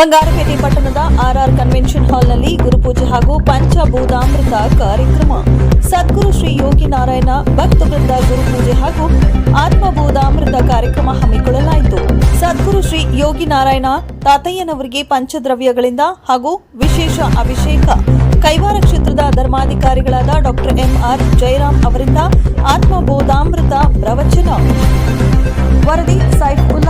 ಬಂಗಾರಪೇಟೆ ಪಟ್ಟಣದ RR convention ಹಾಲ್ನಲ್ಲಿ ಗುರುಪೂಜೆ ಹಾಗೂ ಪಂಚಭೂತಾಮೃತ ಕಾರ್ಯಕ್ರಮ. ಸದ್ಗುರು ಶ್ರೀ ಯೋಗಿ ನಾರಾಯಣ ಭಕ್ತವೃಂದ ಗುರುಪೂಜೆ ಹಾಗೂ ಆತ್ಮಭೂತಾಮೃತ ಕಾರ್ಯಕ್ರಮ ಹಮ್ಮಿಕೊಳ್ಳಲಾಯಿತು. ಸದ್ಗುರು ಶ್ರೀ ಯೋಗಿ ನಾರಾಯಣ ತಾತಯ್ಯನವರಿಗೆ ಪಂಚದ್ರವ್ಯಗಳಿಂದ ಹಾಗೂ ವಿಶೇಷ ಅಭಿಷೇಕ. ಕೈವಾರ ಕ್ಷೇತ್ರದ ಧರ್ಮಾಧಿಕಾರಿಗಳಾದ ಡಾಕ್ಟರ್ ಎಂಆರ್ ಜಯರಾಮ್ ಅವರಿಂದ ಆತ್ಮಬೋಧಾಮೃತ ಪ್ರವಚನ. ವರದಿ ಸೈಫುಲ್ಲಾ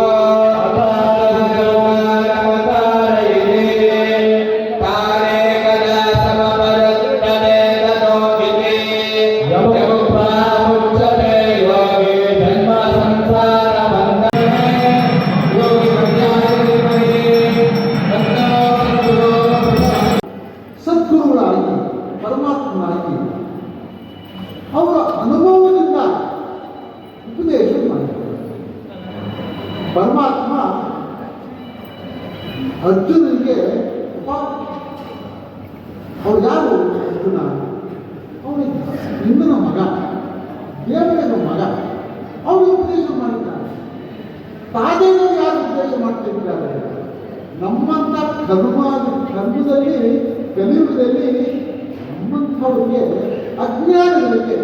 ಪರಮಾತ್ಮ ಅರ್ಜುನನಿಗೆ ಅವ್ರು ಯಾರು? ಅರ್ಜುನ. ಅವನಿಗೆ ಇಂದನ ಮಗ. ದೇವನ ಮಗ. ಅವನು ಉಪದೇಶ ಮಾಡಿದ್ದಾರೆ ತಾದೇವರು ಯಾರು ಉಪದೇಶ ಮಾಡ್ತಿದ್ದಾರೆ ನಮ್ಮಂಥ ಕರ್ಮ ಕರ್ಮದಲ್ಲಿ ಕಲಿಯುಗದಲ್ಲಿ ನಮ್ಮಂಥವ್ರಿಗೆ, ಅಜ್ಞಾನಿಗಳಿಗೆ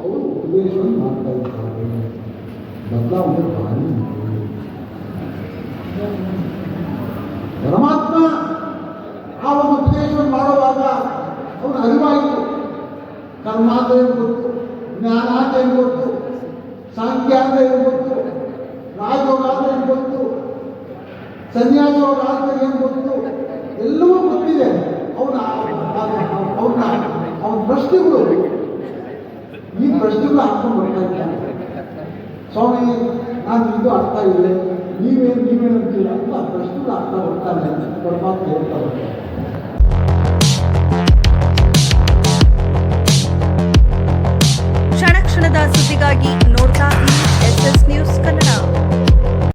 ಅವರು ಉಪದೇಶವನ್ನು ಮಾಡ್ತಾ ಇದ್ದಾರೆ. ಬದಲಾವಣೆ ಭಾರಿ ಇದೆ. ಪರಮಾತ್ಮ ಆ ಒಂದು ಉಪದೇಶವನ್ನು ಮಾಡುವಾಗ ಅವನ ಅರಿವಾಯಿತು ಕರ್ಮ ಇರ್ಬೋದು ಏನು ಗೊತ್ತು ಜ್ಞಾನ ಅಂತ ಏನು ಗೊತ್ತು ಏನು ಗೊತ್ತು ರಾಜಯೋಗ ಅಂತ ಏನು ಗೊತ್ತು? ಸನ್ಯಾಸ ಯೋಗ ಅಂತ ಏನು ಗೊತ್ತು ಎಲ್ಲವೂ ಗೊತ್ತಿದೆ ಅವನ ಅವನ ಅವನ ಪ್ರಶ್ನೆಗಳು. ಈ ಪ್ರಶ್ನೆಗಳು ಹಾಕೊಂಡು ಬರ್ತಾ ಇದ್ದಾನೆ ಸ್ವಾಮಿ, ನಾನು ಇದು ಅರ್ಥ ಇಲ್ಲ ನೀವೇನು ನೀವೇನು ಅಂತೀರ ಅಂತ ಪ್ರಶ್ನೆಗಳು ಅರ್ಥ ಬರ್ತಾನೆ ಪರಮಾತ್ಮ ಹೇಳ್ತಾ ಬರ್ತಾರೆ ಸುದ್ದಿಗಾಗಿ ನೋಡ್ತಾ